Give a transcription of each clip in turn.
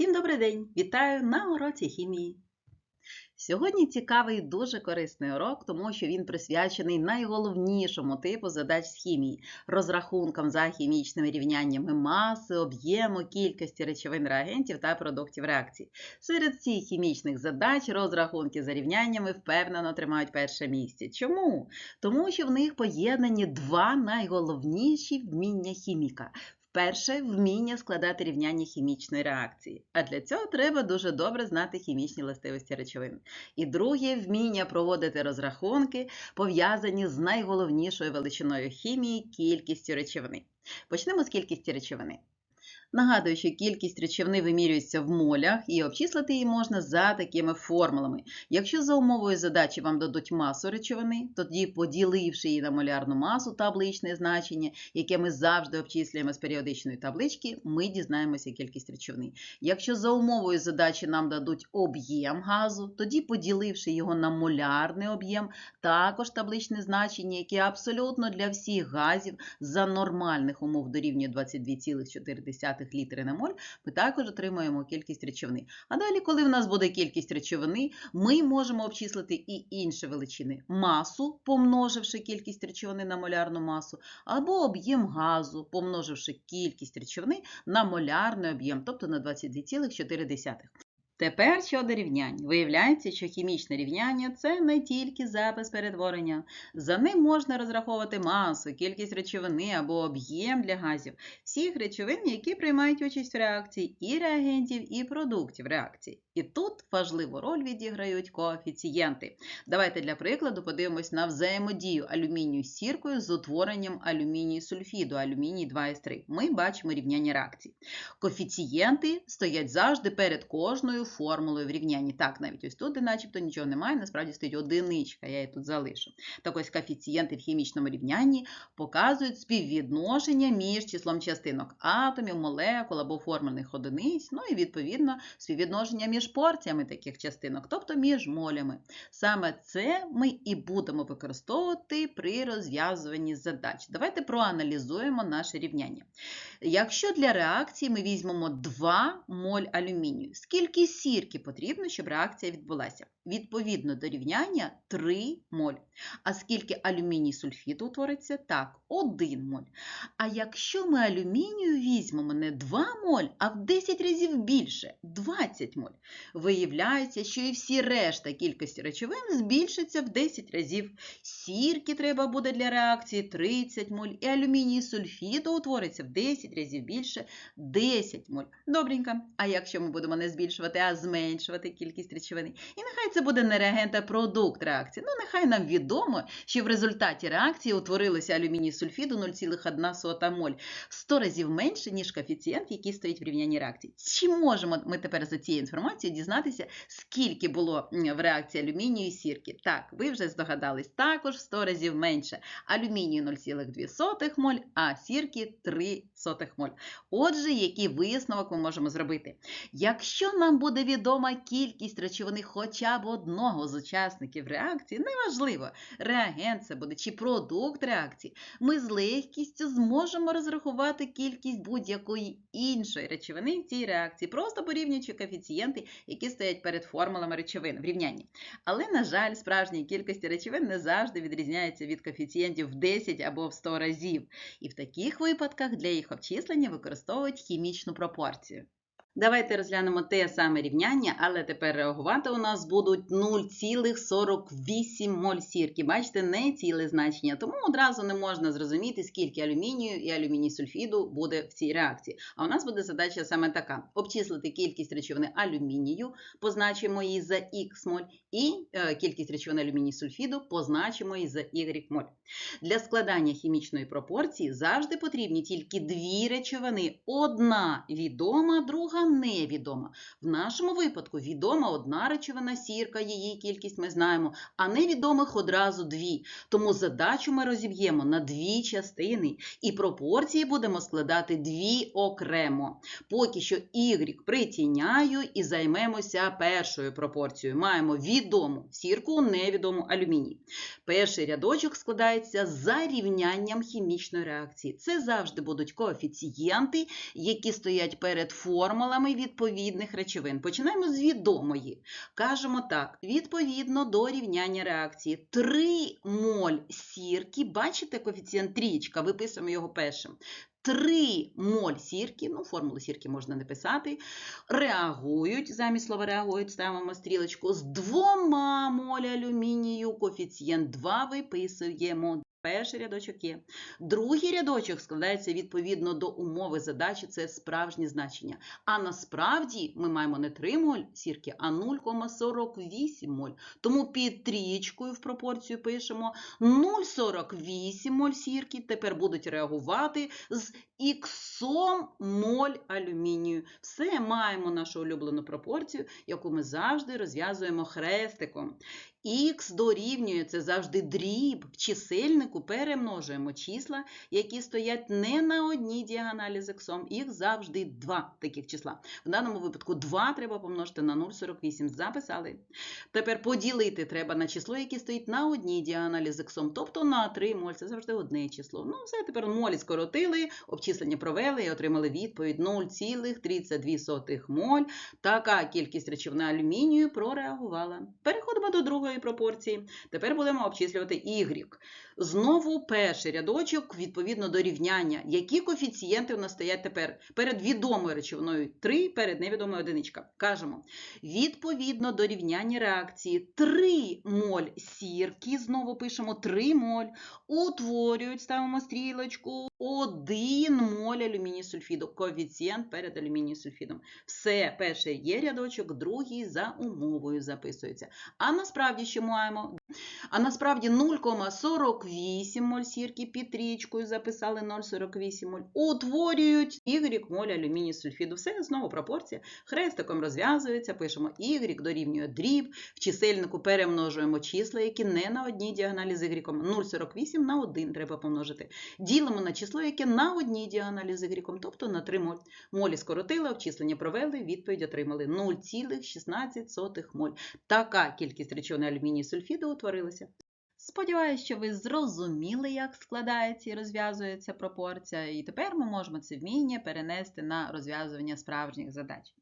Всім добрий день! Вітаю на уроці хімії. Сьогодні цікавий дуже корисний урок, тому що він присвячений найголовнішому типу задач з хімії розрахункам за хімічними рівняннями маси, об'єму, кількості речовин реагентів та продуктів реакції. Серед цих хімічних задач розрахунки за рівняннями впевнено тримають перше місце. Чому? Тому що в них поєднані два найголовніші вміння хіміка. Перше вміння складати рівняння хімічної реакції. А для цього треба дуже добре знати хімічні властивості речовин. І друге вміння проводити розрахунки, пов'язані з найголовнішою величиною хімії кількістю речовини. Почнемо з кількості речовини. Нагадую, що кількість речовини вимірюється в молях, і обчислити її можна за такими формулами. Якщо за умовою задачі вам дадуть масу речовини, тоді, поділивши її на молярну масу табличне значення, яке ми завжди обчислюємо з періодичної таблички, ми дізнаємося кількість речовини. Якщо за умовою задачі нам дадуть об'єм газу, тоді, поділивши його на молярний об'єм, також табличне значення, яке абсолютно для всіх газів за нормальних умов дорівнює 22,4 літри на моль, ми також отримуємо кількість речовини. А далі, коли в нас буде кількість речовини, ми можемо обчислити і інші величини масу, помноживши кількість речовини на молярну масу, або об'єм газу, помноживши кількість речовини на молярний об'єм, тобто на 22,4. Тепер щодо рівнянь. Виявляється, що хімічне рівняння це не тільки запис перетворення. За ним можна розраховувати масу, кількість речовини або об'єм для газів, всіх речовин, які приймають участь в реакції, і реагентів, і продуктів реакції. І тут важливу роль відіграють коефіцієнти. Давайте для прикладу подивимось на взаємодію алюмінію з сіркою з утворенням алюмінію сульфіду, алюміній 2С3. Ми бачимо рівняння реакцій. Коефіцієнти стоять завжди перед кожною формулою в рівнянні. Так, навіть ось тут, де начебто нічого немає, насправді стоїть одиничка, я її тут залишу. Так ось коефіцієнти в хімічному рівнянні показують співвідношення між числом частинок атомів, молекул або формульних одиниць, ну і відповідно співвідношення між порціями таких частинок, тобто між молями. Саме це ми і будемо використовувати при розв'язуванні задач. Давайте проаналізуємо наше рівняння. Якщо для реакції ми візьмемо 2 моль алюмінію, скільки сірки потрібно, щоб реакція відбулася? Відповідно до рівняння 3 моль. А скільки алюміній сульфіду утвориться? Так, 1 моль. А якщо ми алюмінію візьмемо не 2 моль, а в 10 разів більше 20 моль, виявляється, що і всі решта кількості речовин збільшиться в 10 разів. Сірки треба буде для реакції 30 моль, і алюміній сульфіду утвориться в 10 разів більше 10 моль. Добренько. А якщо ми будемо не збільшувати, а зменшувати кількість речовини, і нехай це буде не реагент, а продукт реакції. Ну, нехай нам відомо, що в результаті реакції утворилося алюміній сульфіду 0,1 моль 100 разів менше, ніж коефіцієнт, який стоїть в рівнянні реакції. Чи можемо ми тепер за цією інформацією дізнатися, скільки було в реакції алюмінію і сірки? Так, ви вже здогадались, також в 100 разів менше. Алюмінію 0,2 моль, а сірки 3 моль. Отже, який висновок ми можемо зробити? Якщо нам буде відома кількість речовини хоча б одного з учасників реакції, неважливо, реагент це буде чи продукт реакції, ми з легкістю зможемо розрахувати кількість будь-якої іншої речовини в цій реакції, просто порівнюючи коефіцієнти, які стоять перед формулами речовин в рівнянні. Але, на жаль, справжні кількості речовин не завжди відрізняються від коефіцієнтів в 10 або в 100 разів. І в таких випадках для їх обчислення використовують хімічну пропорцію. Давайте розглянемо те саме рівняння, але тепер реагувати у нас будуть 0,48 моль сірки. Бачите, не ціле значення, тому одразу не можна зрозуміти, скільки алюмінію і алюміній сульфіду буде в цій реакції. А у нас буде задача саме така: обчислити кількість речовини алюмінію, позначимо її за Х моль, і е, кількість речовини алюміній сульфіду позначимо її за Y моль. Для складання хімічної пропорції завжди потрібні тільки дві речовини: одна відома, друга невідома. В нашому випадку відома одна речовина сірка, її кількість ми знаємо, а невідомих одразу дві. Тому задачу ми розіб'ємо на дві частини, і пропорції будемо складати дві окремо. Поки що Y притіняю і займемося першою пропорцією. Маємо відому сірку, невідому алюміній. Перший рядочок складається за рівнянням хімічної реакції. Це завжди будуть коефіцієнти, які стоять перед формулами молами відповідних речовин. Починаємо з відомої. Кажемо так: відповідно до рівняння реакції 3 моль сірки, бачите коефіцієнт трієчка, виписуємо його першим. 3 моль сірки, ну, формулу сірки можна не писати, реагують, замість слова реагують, ставимо стрілочку, з двома моль алюмінію, коефіцієнт 2 виписуємо. Перший рядочок є. Другий рядочок складається відповідно до умови задачі, це справжнє значення. А насправді ми маємо не 3 моль сірки, а 0,48 моль. Тому під трієчкою в пропорцію пишемо 0,48 моль сірки. Тепер будуть реагувати з іксом моль алюмінію. Все, маємо нашу улюблену пропорцію, яку ми завжди розв'язуємо хрестиком. Х дорівнює це завжди дріб. В чисельнику перемножуємо числа, які стоять не на одній діагоналі з іксом. Їх завжди два таких числа. В даному випадку 2 треба помножити на 0,48. Записали. Тепер поділити треба на число, яке стоїть на одній діагоналі з іксом, тобто на 3 моль. Це завжди одне число. Ну, все, тепер молі скоротили, обчислення провели і отримали відповідь 0,32 моль. Така кількість речовини алюмінію прореагувала. Переходимо до другої пропорції. Тепер будемо обчислювати y. Знову перший рядочок відповідно до рівняння. Які коефіцієнти у нас стоять тепер? Перед відомою речовиною 3, перед невідомою одиничка. Кажемо, відповідно до рівняння реакції 3 моль сірки, знову пишемо 3 моль, утворюють, ставимо стрілочку, 1 моль алюміній сульфіду. Коефіцієнт перед алюміній сульфідом. Все, перший є рядочок, другий за умовою записується. А насправді що маємо? А насправді 0,48 моль сірки під трічкою записали 0,48 моль. Утворюють y моль алюміній сульфіду. Все, знову пропорція. Хрестиком розв'язується, пишемо y дорівнює дріб. В чисельнику перемножуємо числа, які не на одній діагоналі з y. 0,48 на 1 треба помножити. Ділимо на число, яке на одній діагоналі y, тобто на 3 моль. Молі скоротили, обчислення провели, відповідь отримали 0,16 моль. Така кількість речовини алюмінії сульфіду утворилася. Сподіваюсь, що ви зрозуміли, як складається і розв'язується пропорція, і тепер ми можемо це вміння перенести на розв'язування справжніх задач.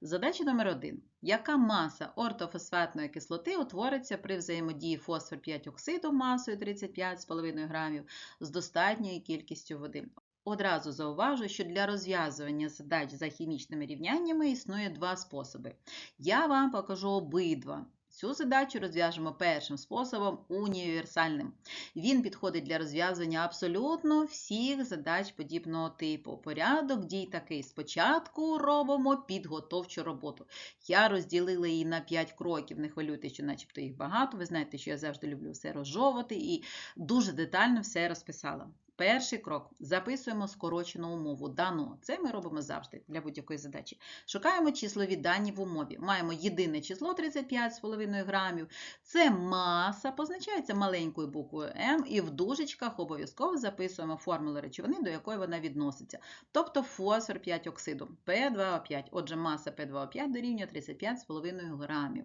Задача номер 1. Яка маса ортофосфатної кислоти утвориться при взаємодії фосфор 5 оксиду масою 35,5 грамів з достатньою кількістю води? Одразу зауважу, що для розв'язування задач за хімічними рівняннями існує два способи. Я вам покажу обидва. Цю задачу розв'яжемо першим способом універсальним. Він підходить для розв'язування абсолютно всіх задач подібного типу. Порядок дій такий. Спочатку робимо підготовчу роботу. Я розділила її на 5 кроків. Не хвилюйте, що начебто їх багато. Ви знаєте, що я завжди люблю все розжовувати і дуже детально все розписала. Перший крок. Записуємо скорочену умову дано. Це ми робимо завжди для будь-якої задачі. Шукаємо числові дані в умові. Маємо єдине число 35,5 грамів. Це маса, позначається маленькою буквою М, і в дужечках обов'язково записуємо формулу речовини, до якої вона відноситься. Тобто фосфор 5 оксиду P2O5. Отже, маса P2O5 дорівнює 35,5 грамів.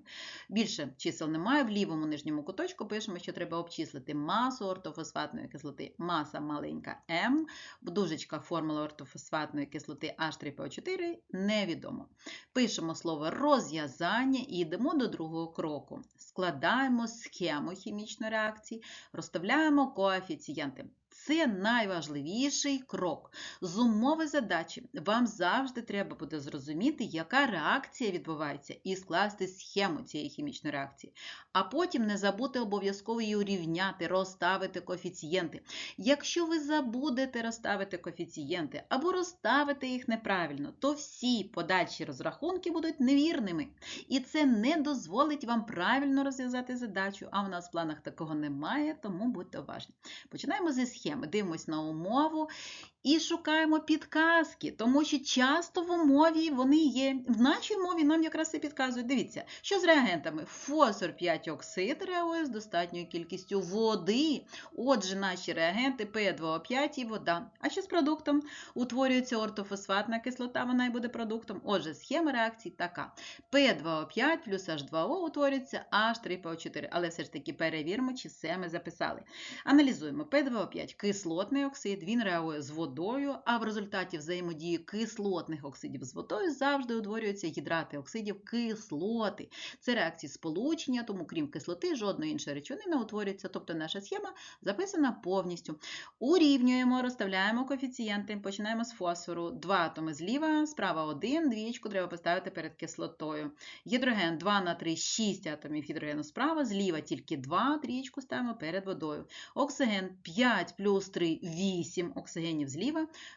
Більше чисел немає. В лівому нижньому куточку пишемо, що треба обчислити масу ортофосфатної кислоти. Маса маленька М, в дужечках формула ортофосфатної кислоти H3PO4 невідомо. Пишемо слово розв'язання і йдемо до другого кроку. Складаємо схему хімічної реакції, розставляємо коефіцієнти. Це найважливіший крок. З умови задачі вам завжди треба буде зрозуміти, яка реакція відбувається, і скласти схему цієї хімічної реакції. А потім не забути обов'язково її урівняти, розставити коефіцієнти. Якщо ви забудете розставити коефіцієнти або розставити їх неправильно, то всі подальші розрахунки будуть невірними. І це не дозволить вам правильно розв'язати задачу, а в нас в планах такого немає, тому будьте уважні. Починаємо зі схеми, дивимось на умову і шукаємо підказки, тому що часто в умові вони є. В нашій мові нам якраз це підказують. Дивіться, що з реагентами? Фосфор 5 оксид реагує з достатньою кількістю води. Отже, наші реагенти P2O5 і вода. А що з продуктом? Утворюється ортофосфатна кислота, вона і буде продуктом. Отже, схема реакції така: P2O5 плюс H2O утворюється H3PO4. Але все ж таки перевіримо, чи все ми записали. Аналізуємо P2O5 кислотний оксид, він реагує з водою водою, а в результаті взаємодії кислотних оксидів з водою завжди утворюються гідрати оксидів кислоти. Це реакції сполучення, тому крім кислоти, жодної іншої речовини не утворюється. Тобто наша схема записана повністю. Урівнюємо, розставляємо коефіцієнти, починаємо з фосфору. Два атоми зліва, справа один, двічку треба поставити перед кислотою. Гідроген 2 на 3, 6 атомів гідрогену справа, зліва тільки 2, трієчку ставимо перед водою. Оксиген 5 плюс 3, 8 оксигенів зліва,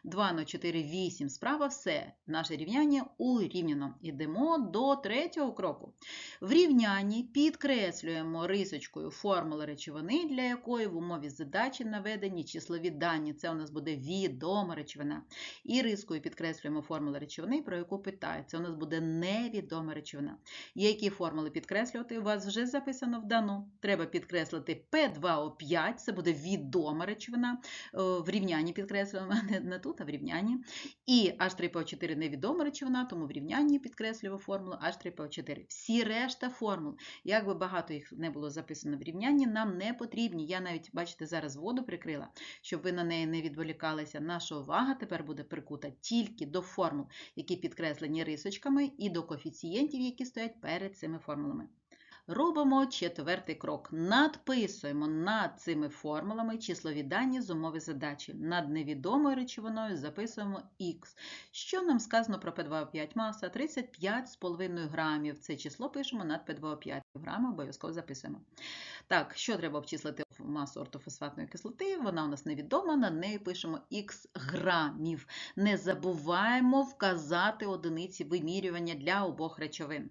2 на 4, 8 справа, все. Наше рівняння урівняно. Йдемо до третього кроку. В рівнянні підкреслюємо рисочкою формули речовини, для якої в умові задачі наведені числові дані. Це у нас буде відома речовина. І рискою підкреслюємо формули речовини, про яку питають. Це у нас буде невідома речовина. Які формули підкреслювати? У вас вже записано в дану. Треба підкреслити P2O5, це буде відома речовина. Е, В рівнянні підкреслюємо, не, не тут, а в рівнянні. І H3PO4 невідома речовина, тому в рівнянні підкреслюємо формулу H3PO4. Всі решта формул, як би багато їх не було записано в рівнянні, нам не потрібні. Я навіть, бачите, зараз воду прикрила, щоб ви на неї не відволікалися. Наша увага тепер буде прикута тільки до формул, які підкреслені рисочками, і до коефіцієнтів, які стоять перед цими формулами. Робимо четвертий крок. Надписуємо над цими формулами числові дані з умови задачі. Над невідомою речовиною записуємо Х. Що нам сказано про P2O5 маса? 35,5 грамів. Це число пишемо над P2O5 грами, обов'язково записуємо. Так, що треба обчислити масу ортофосфатної кислоти? Вона у нас невідома, над нею пишемо Х грамів. Не забуваємо вказати одиниці вимірювання для обох речовин.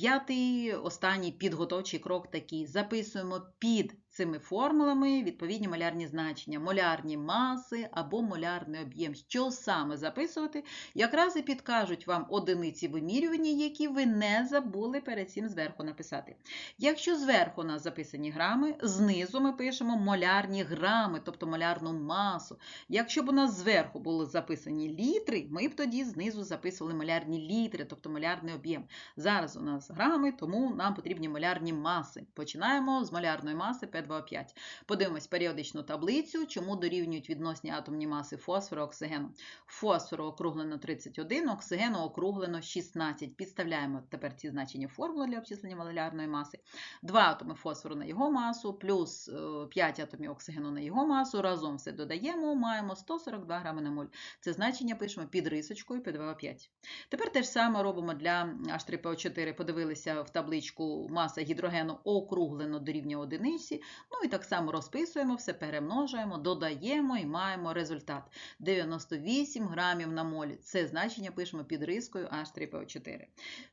П'ятий, останній підготовчий крок такий. Записуємо під цими формулами відповідні молярні значення, молярні маси або молярний об'єм. Що саме записувати, якраз і підкажуть вам одиниці вимірювання, які ви не забули перед цим зверху написати. Якщо зверху у нас записані грами, знизу ми пишемо молярні грами, тобто молярну масу. Якщо б у нас зверху були записані літри, ми б тоді знизу записували молярні літри, тобто молярний об'єм. Зараз у нас грами, тому нам потрібні молярні маси. Починаємо з молярної маси P2O5. Подивимось періодичну таблицю, чому дорівнюють відносні атомні маси фосфору, оксигену. Фосфору округлено 31, оксигену округлено 16. Підставляємо тепер ці значення формули для обчислення молярної маси. 2 атоми фосфору на його масу, плюс 5 атомів оксигену на його масу. Разом все додаємо, маємо 142 грами на моль. Це значення пишемо під рисочкою P2O5. Тепер те ж саме робимо для H3PO4. Подивилися в табличку маса гідрогену округлено до рівня одиниці. Ну і так само розписуємо, все перемножуємо, додаємо і маємо результат. 98 грамів на моль. Це значення пишемо під рискою H3PO4.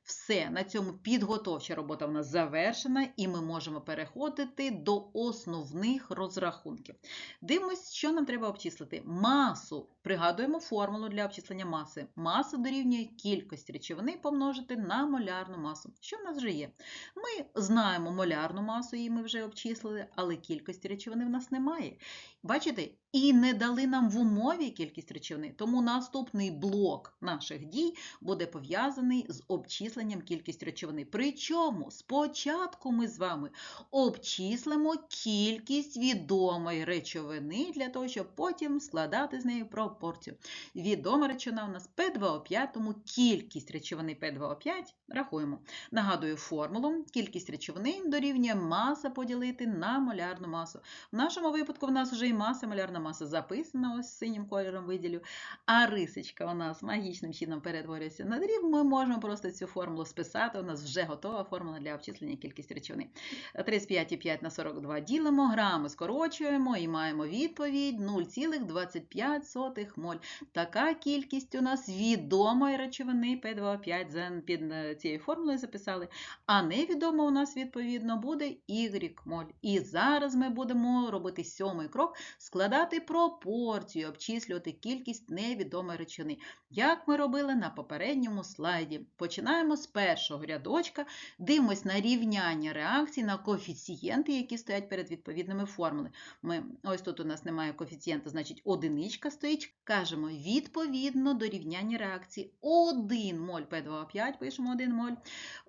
Все, на цьому підготовча робота в нас завершена, і ми можемо переходити до основних розрахунків. Дивимось, що нам треба обчислити. Масу. Пригадуємо формулу для обчислення маси. Маса дорівнює кількість речовини помножити на молярну масу. Що в нас вже є? Ми знаємо молярну масу, її ми вже обчислили, але кількості речовини в нас немає. Бачите? І не дали нам в умові кількість речовини. Тому наступний блок наших дій буде пов'язаний з обчисленням кількості речовини. Причому спочатку ми з вами обчислимо кількість відомої речовини для того, щоб потім складати з нею пропорцію. Відома речовина у нас P2O5, тому кількість речовини P2O5 рахуємо. Нагадую формулу. Кількість речовини дорівнює маса поділити на молярну масу. В нашому випадку в нас вже і маса, молярна маса записана, ось синім кольором виділю, а рисочка у нас магічним чином перетворюється на дріб. Ми можемо просто цю формулу списати. У нас вже готова формула для обчислення кількості речовини. 35,5 на 42 ділимо, грами скорочуємо і маємо відповідь 0,25 моль. Така кількість у нас відомої речовини P2O5 під цією формулою записали, а невідома у нас, відповідно, буде Y моль. І зараз ми будемо робити сьомий крок, складати пропорцію, обчислювати кількість невідомої речовини. Як ми робили на попередньому слайді. Починаємо з першого рядочка, дивимось на рівняння реакцій, на коефіцієнти, які стоять перед відповідними формулами. Ми, Ось тут у нас немає коефіцієнта, значить одиничка стоїть. Кажемо, відповідно до рівняння реакції 1 моль P2O5, пишемо 1 моль.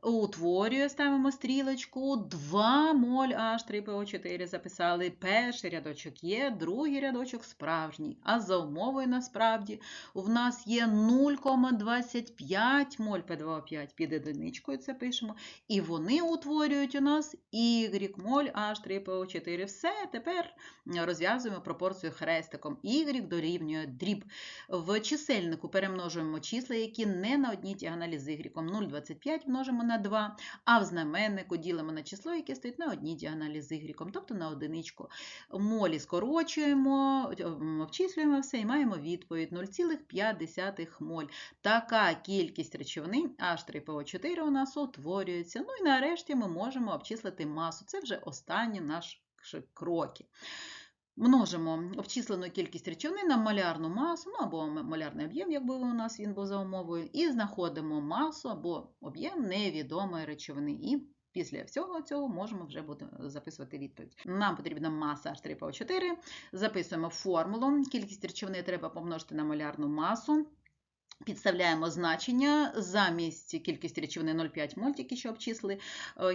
Утворює, ставимо стрілочку, 2 моль H3PO4 записали. Перший рядочок є, другий рядочок. справжній, а за умовою насправді в нас є 0,25 моль P2O5 під одиничкою, це пишемо. І вони утворюють у нас Y моль H3PO4. Все, тепер розв'язуємо пропорцію хрестиком. Y дорівнює дріб. В чисельнику перемножуємо числа, які не на одній діагоналі з Y. 0,25 множимо на 2, а в знаменнику ділимо на число, яке стоїть на одній діагоналі з Y, тобто на одиничку. Молі скорочуємо, обчислюємо все і маємо відповідь 0,5 моль. Така кількість речовини H3PO4 у нас утворюється. Ну і нарешті ми можемо обчислити масу. Це вже останні наші кроки. Множимо обчислену кількість речовини на малярну масу, ну або малярний об'єм, якби у нас він був за умовою, і знаходимо масу або об'єм невідомої речовини. І після всього цього можемо вже буде записувати відповідь. Нам потрібна маса H3PO4. Записуємо формулу. Кількість речовини треба помножити на малярну масу. Підставляємо значення замість кількості речовини 0,5 моль, тільки що обчислили.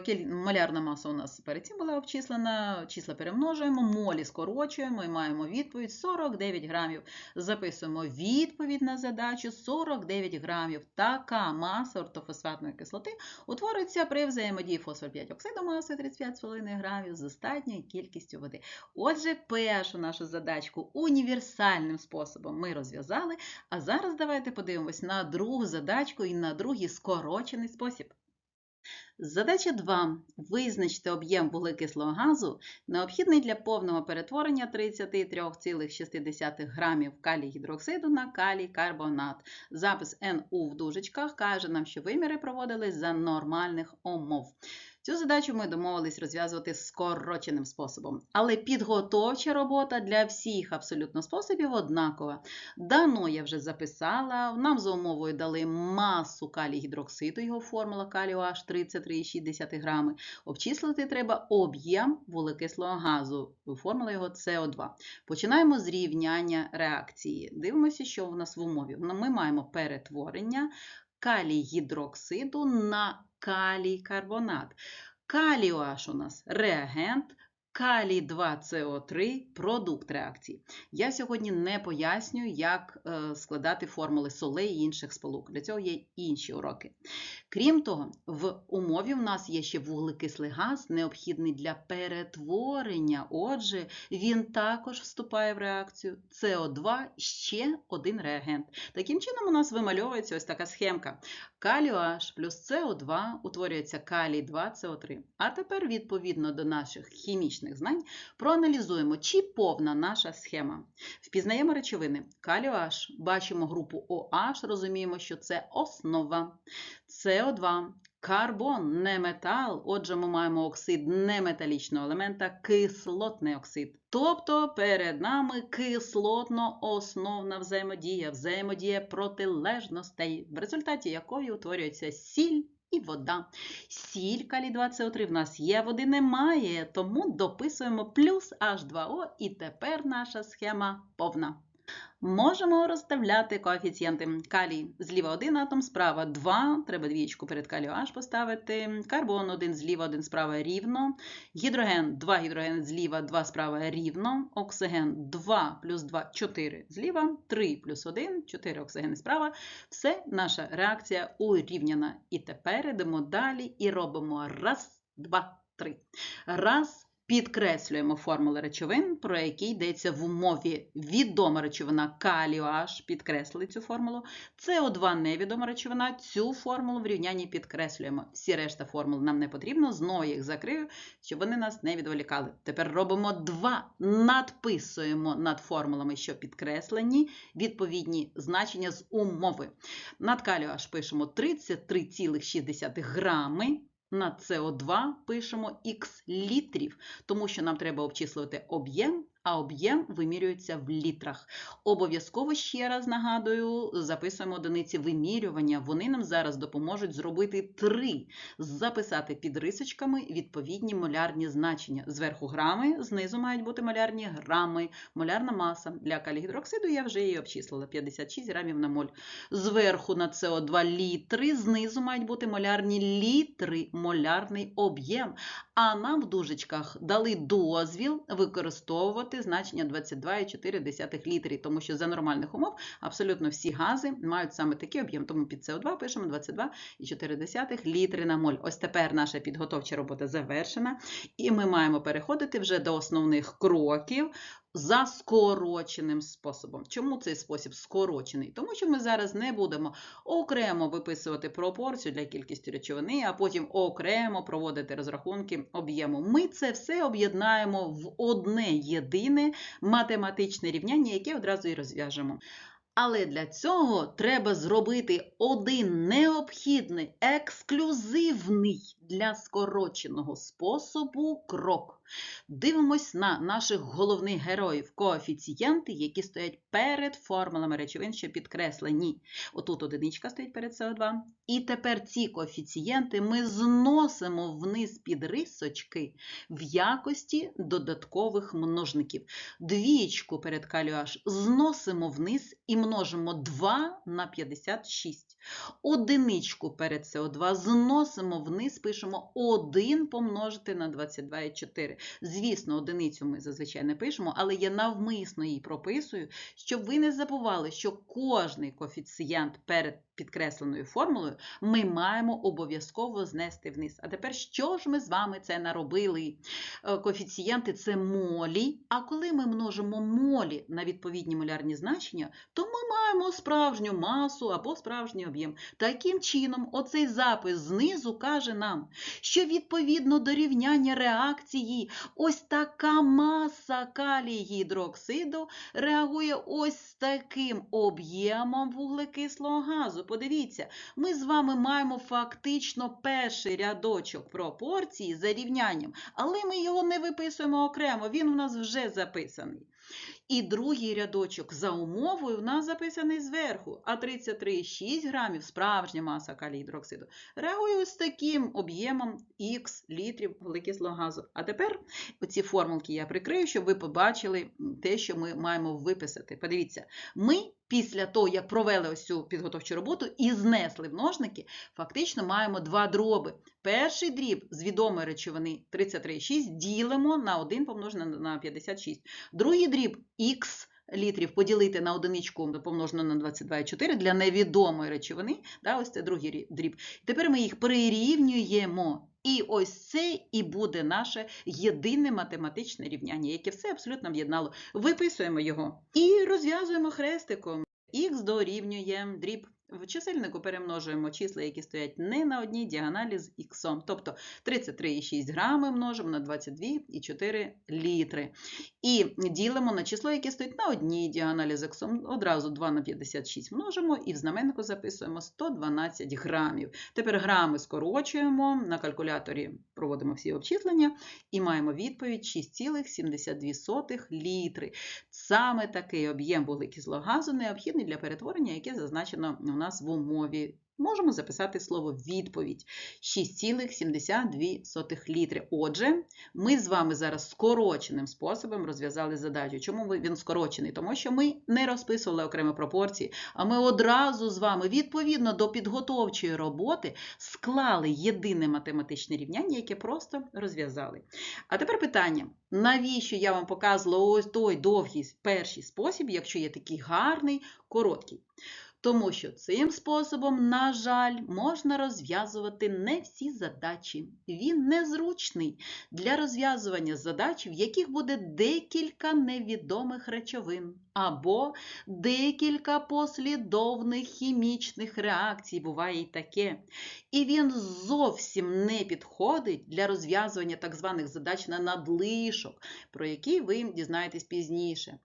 Е, малярна маса у нас перед цим була обчислена, числа перемножуємо, молі скорочуємо і маємо відповідь 49 грамів. Записуємо відповідь на задачу 49 грамів. Така маса ортофосфатної кислоти утворюється при взаємодії фосфор 5 оксиду маси 35,5 грамів з остатньою кількістю води. Отже, першу нашу задачку універсальним способом ми розв'язали, а зараз давайте подивимося подивимось на другу задачку і на другий скорочений спосіб. Задача 2. Визначте об'єм вуглекислого газу, необхідний для повного перетворення 33,6 грамів калій гідроксиду на калій карбонат. Запис НУ в дужечках каже нам, що виміри проводились за нормальних умов. Цю задачу ми домовились розв'язувати скороченим способом. Але підготовча робота для всіх абсолютно способів однакова. Дано я вже записала, нам за умовою дали масу калій гідроксиду, його формула калію аж 33,6 грами. Обчислити треба об'єм вуглекислого газу, формула його СО2. Починаємо з рівняння реакції. Дивимося, що у нас в умові. Ми маємо перетворення калій гідроксиду на калій карбонат. Каліо аж у нас реагент, Калій 2СО3 продукт реакції. Я сьогодні не пояснюю, як е, складати формули солей і інших сполук. Для цього є інші уроки. Крім того, в умові в нас є ще вуглекислий газ, необхідний для перетворення. Отже, він також вступає в реакцію СО2 ще один реагент. Таким чином, у нас вимальовується ось така схемка. Калій OH плюс СО2 утворюється калій 2СО3. А тепер, відповідно до наших хімічних технічних знань проаналізуємо, чи повна наша схема. Впізнаємо речовини. Калію H, бачимо групу OH, розуміємо, що це основа. СО2. Карбон не метал, отже, ми маємо оксид неметалічного елемента, кислотний оксид. Тобто перед нами кислотно-основна взаємодія, взаємодія протилежностей, в результаті якої утворюється сіль і вода. Сіль калій 2СО3 в нас є, води немає, тому дописуємо плюс H2O, і тепер наша схема повна. Можемо розставляти коефіцієнти. Калій зліва 1 атом, справа 2, треба двічку перед калію H поставити. Карбон 1 зліва, 1 справа рівно. Гідроген 2 гідроген зліва, 2 справа рівно. Оксиген 2 плюс 2 4 зліва, 3 плюс 1, 4 оксигени справа. Все, наша реакція урівняна. І тепер йдемо далі і робимо раз, два, три. Раз. Підкреслюємо формули речовин, про які йдеться в умові відома речовина калію H, підкреслили цю формулу. СО2 невідома речовина, цю формулу в рівнянні підкреслюємо. Всі решта формул нам не потрібно, знову їх закрию, щоб вони нас не відволікали. Тепер робимо два, надписуємо над формулами, що підкреслені, відповідні значення з умови. Над калію H пишемо 33,6 грами. На СО2 пишемо х літрів, тому що нам треба обчислювати об'єм а об'єм вимірюється в літрах. Обов'язково ще раз нагадую, записуємо одиниці вимірювання. Вони нам зараз допоможуть зробити три, записати під рисочками відповідні молярні значення. Зверху грами, знизу мають бути молярні грами, молярна маса. Для калігідроксиду я вже її обчислила 56 грамів на моль. Зверху на СО2 літри, знизу мають бути молярні літри, молярний об'єм. А нам в дужечках дали дозвіл використовувати використовувати значення 22,4 літрів, тому що за нормальних умов абсолютно всі гази мають саме такий об'єм. Тому під СО2 пишемо 22,4 літри на моль. Ось тепер наша підготовча робота завершена, і ми маємо переходити вже до основних кроків за скороченим способом. Чому цей спосіб скорочений? Тому що ми зараз не будемо окремо виписувати пропорцію для кількості речовини, а потім окремо проводити розрахунки об'єму. Ми це все об'єднаємо в одне єдине математичне рівняння, яке одразу і розв'яжемо. Але для цього треба зробити один необхідний, ексклюзивний для скороченого способу крок. Дивимось на наших головних героїв коефіцієнти, які стоять перед формулами речовин, що підкреслені. Отут одиничка стоїть перед СО2. І тепер ці коефіцієнти ми зносимо вниз під рисочки в якості додаткових множників. Двічку перед калюаш зносимо вниз і множимо 2 на 56. Одиничку перед СО2 зносимо вниз, пишемо 1 помножити на 22,4. Звісно, одиницю ми зазвичай не пишемо, але я навмисно її прописую, щоб ви не забували, що кожний коефіцієнт перед підкресленою формулою ми маємо обов'язково знести вниз. А тепер що ж ми з вами це наробили? Е, Коефіцієнти це молі, а коли ми множимо молі на відповідні молярні значення, то ми маємо справжню масу або справжній об'єм. Таким чином, оцей запис знизу каже нам, що відповідно до рівняння реакції ось така маса калій гідроксиду реагує ось з таким об'ємом вуглекислого газу. Подивіться, ми з вами маємо фактично перший рядочок пропорції за рівнянням, але ми його не виписуємо окремо, він у нас вже записаний. І другий рядочок за умовою в нас записаний зверху, а 33,6 грамів справжня маса калій-гідроксиду реагує ось таким об'ємом Х літрів вуглекислого газу. А тепер оці формулки я прикрию, щоб ви побачили те, що ми маємо виписати. Подивіться, ми після того, як провели ось цю підготовчу роботу і знесли множники, фактично маємо два дроби. Перший дріб з відомої речовини 33,6 ділимо на 1 помножене на 56. Другий дріб х літрів поділити на одиничку помножено на 22,4 для невідомої речовини. Да, ось це другий дріб. Тепер ми їх прирівнюємо. І ось це і буде наше єдине математичне рівняння, яке все абсолютно об'єднало. Виписуємо його і розв'язуємо хрестиком. Х дорівнює дріб. В чисельнику перемножуємо числа, які стоять не на одній діагоналі з х. Тобто 33,6 грами множимо на 22,4 літри. І ділимо на число, яке стоїть на одній діагоналі з х. Одразу 2 на 56 множимо і в знаменнику записуємо 112 грамів. Тепер грами скорочуємо, на калькуляторі проводимо всі обчислення і маємо відповідь 6,72 літри. Саме такий об'єм вуглекислого газу необхідний для перетворення, яке зазначено у нас в умові. Можемо записати слово відповідь 6,72 літри. Отже, ми з вами зараз скороченим способом розв'язали задачу. Чому він скорочений? Тому що ми не розписували окремі пропорції, а ми одразу з вами відповідно до підготовчої роботи склали єдине математичне рівняння, яке просто розв'язали. А тепер питання: навіщо я вам показувала ось той довгий перший спосіб, якщо є такий гарний, короткий? Тому що цим способом, на жаль, можна розв'язувати не всі задачі. Він незручний для розв'язування задач, в яких буде декілька невідомих речовин або декілька послідовних хімічних реакцій, буває і таке. І він зовсім не підходить для розв'язування так званих задач на надлишок, про які ви дізнаєтесь пізніше.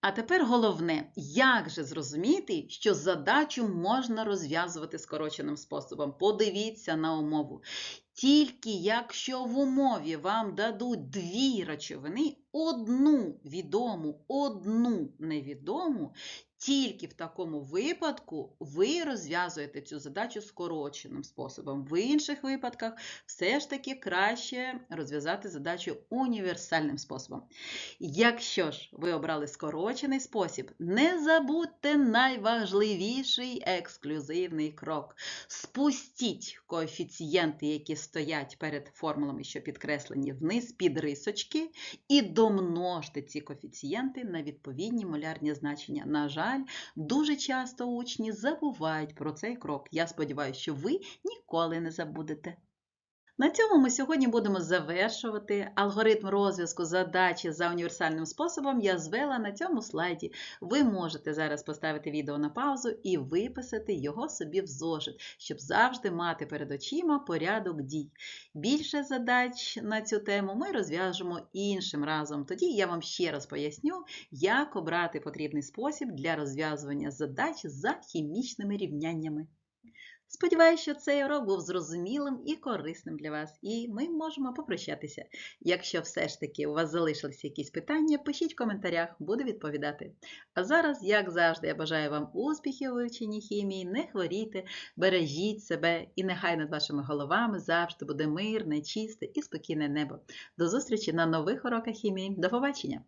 А тепер головне, як же зрозуміти, що задачу можна розв'язувати скороченим способом? Подивіться на умову. Тільки якщо в умові вам дадуть дві речовини, одну відому, одну невідому, Тільки в такому випадку ви розв'язуєте цю задачу скороченим способом. В інших випадках все ж таки краще розв'язати задачу універсальним способом. Якщо ж ви обрали скорочений спосіб, не забудьте найважливіший ексклюзивний крок. Спустіть коефіцієнти, які стоять перед формулами, що підкреслені вниз під рисочки, і домножте ці коефіцієнти на відповідні молярні значення. На жаль, дуже часто учні забувають про цей крок. Я сподіваюся, що ви ніколи не забудете. На цьому ми сьогодні будемо завершувати. Алгоритм розв'язку задачі за універсальним способом я звела на цьому слайді. Ви можете зараз поставити відео на паузу і виписати його собі в зошит, щоб завжди мати перед очима порядок дій. Більше задач на цю тему ми розв'яжемо іншим разом. Тоді я вам ще раз поясню, як обрати потрібний спосіб для розв'язування задач за хімічними рівняннями. Сподіваюся, що цей урок був зрозумілим і корисним для вас, і ми можемо попрощатися. Якщо все ж таки у вас залишилися якісь питання, пишіть в коментарях, буду відповідати. А зараз, як завжди, я бажаю вам успіхів у вивченні хімії, не хворійте, бережіть себе, і нехай над вашими головами завжди буде мирне, чисте і спокійне небо. До зустрічі на нових уроках хімії. До побачення!